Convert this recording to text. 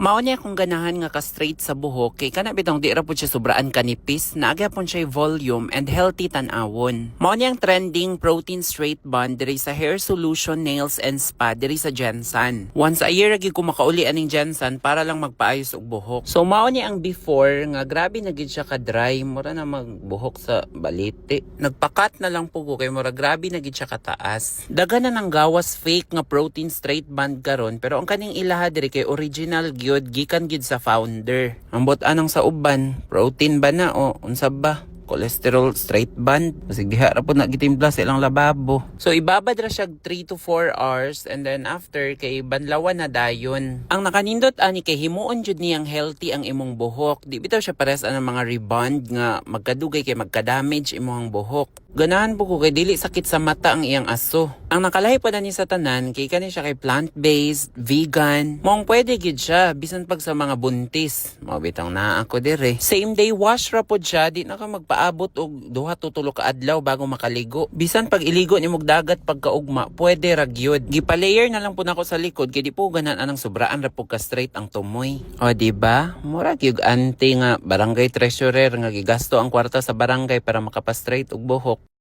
Mao niya kung ganahan nga ka straight sa buhok kay kana bitong di ra pud siya sobraan kanipis na agyapon siya volume and healthy tan-awon. Mao niya ang trending protein straight bun diri sa Hair Solution Nails and Spa diri sa Jensan. Once a year lagi ko aning Jensan para lang magpaayos og buhok. So mao niya ang before nga grabe na gid siya ka dry mura na magbuhok sa balite. Nagpakat na lang po kay mura grabe na gid siya kataas. Daga na ng gawas fake nga protein straight band karon pero ang kaning ilaha diri kay original gyud gikan gyud sa founder. Ambot anang sa uban, protein ba na o unsa ba? cholesterol straight band. Kasi diha ra po na gitimpla sa ilang lababo. So ibabad ra siya 3 to 4 hours and then after kay banlawan na dayon. Ang nakanindot ani kay himuon jud niyang healthy ang imong buhok. Di bitaw siya pares anang mga rebond nga magkadugay kay magka-damage imong buhok. Ganahan po ko kay dili sakit sa mata ang iyang aso. Ang nakalahi pa na ni sa tanan kay kani siya kay plant-based, vegan. Mong pwede gid siya bisan pag sa mga buntis. Mao bitang na ako dire. Same day wash ra pod siya di na ka magpaabot og duha to tulo ka adlaw bago makaligo. Bisan pag iligo ni mog dagat pagkaugma, pwede ra gyud. Gipalayer na lang po nako sa likod kay di po ganan anang sobraan ra ka straight ang tumoy. O di ba? Mura gyud ante nga barangay treasurer nga gigasto ang kwarta sa barangay para makapa-straight og buhok.